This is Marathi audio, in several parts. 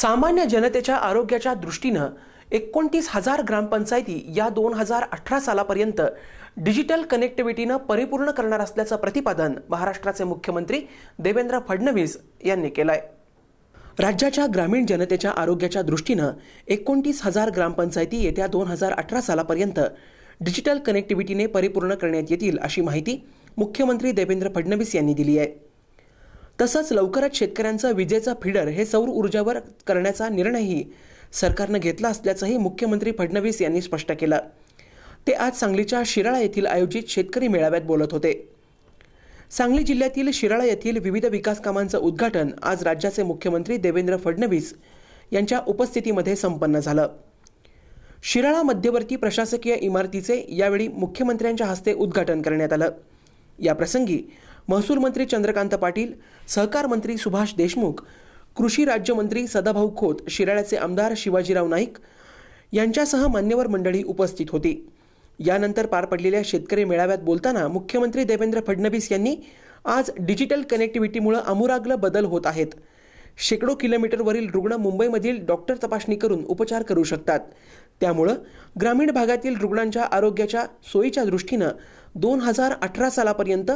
सामान्य जनतेच्या आरोग्याच्या दृष्टीनं एकोणतीस हजार ग्रामपंचायती या दोन हजार अठरा सालापर्यंत डिजिटल कनेक्टिव्हिटीनं परिपूर्ण करणार असल्याचं प्रतिपादन महाराष्ट्राचे मुख्यमंत्री देवेंद्र फडणवीस यांनी केलं आहे राज्याच्या ग्रामीण जनतेच्या आरोग्याच्या दृष्टीनं एकोणतीस हजार ग्रामपंचायती येत्या दोन हजार अठरा सालापर्यंत डिजिटल कनेक्टिव्हिटीने परिपूर्ण करण्यात येतील अशी माहिती मुख्यमंत्री देवेंद्र फडणवीस यांनी दिली आहे. तसंच लवकरच शेतकऱ्यांचं विजेचं फिडर हे सौर ऊर्जावर करण्याचा निर्णयही सरकारनं घेतला असल्याचंही मुख्यमंत्री फडणवीस यांनी स्पष्ट केलं. ते आज सांगलीच्या शिराळा येथील आयोजित शेतकरी मेळाव्यात बोलत होते. सांगली जिल्ह्यातील शिराळा येथील विविध विकास कामांचं उद्घाटन आज राज्याचे मुख्यमंत्री देवेंद्र फडणवीस यांच्या उपस्थितीमध्ये संपन्न झालं. शिराळा मध्यवर्ती प्रशासकीय इमारतीचे यावेळी मुख्यमंत्र्यांच्या हस्ते उद्घाटन करण्यात आलं. याप्रसंगी महसूल मंत्री चंद्रकांत पाटील सहकार मंत्री सुभाष देशमुख कृषी राज्यमंत्री सदाभाऊ खोत शिराळ्याचे आमदार शिवाजीराव नाईक यांच्यासह मान्यवर मंडळी उपस्थित होती. यानंतर पार पडलेल्या शेतकरी मेळाव्यात बोलताना मुख्यमंत्री देवेंद्र फडणवीस यांनी आज डिजिटल कनेक्टिव्हिटीमुळे आमूलाग्र बदल होत आहेत. शेकडो किलोमीटरवरील रुग्ण मुंबईमधील डॉक्टर तपासणी करून उपचार करू शकतात. त्यामुळं ग्रामीण भागातील रुग्णांच्या आरोग्याच्या सोयीच्या दृष्टीनं दोन हजार अठरा सालापर्यंत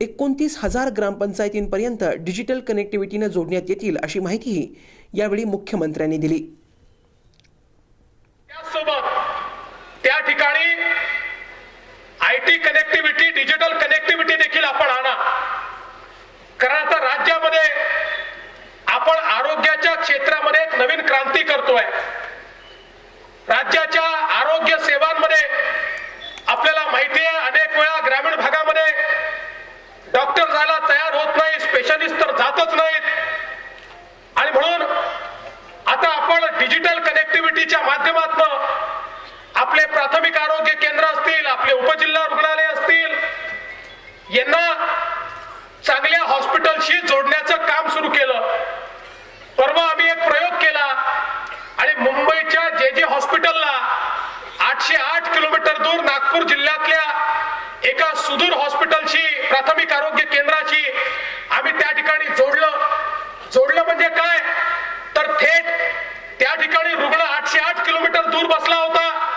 एकोणतीस हजार ग्रामपंचायतींपर्यंत डिजिटल कनेक्टिव्हिटीनं जोडण्यात येतील अशी माहितीही यावेळी मुख्यमंत्र्यांनी दिली. त्याचसोबत त्या ठिकाणी I T connectivity digital connectivity देखील आपण आणा. कारण आता राज्यामध्ये आपण आरोग्याच्या क्षेत्रामध्ये एक नवीन क्रांती करतोय. राज्याच्या आरोग्य सेवांमध्ये आपल्याला माहिती आहे अनेक वेळा ग्रामीण भागामध्ये डॉक्टर जायला तयार होत नाही स्पेशलिस्ट तर जातच नाहीत. आणि म्हणून आता आपण डिजिटल कनेक्टिव्हिटीच्या माध्यमातून आपले प्राथमिक आरोग्य केंद्र असतील आपले उपजिल्हा रुग्णालय असतील यांना चांगल्या हॉस्पिटलशी जोडण्याचं काम सुरू केलं. परवा त्या ठिकाणी रुग्ण आठशे आठ किलोमीटर दूर बसला होता.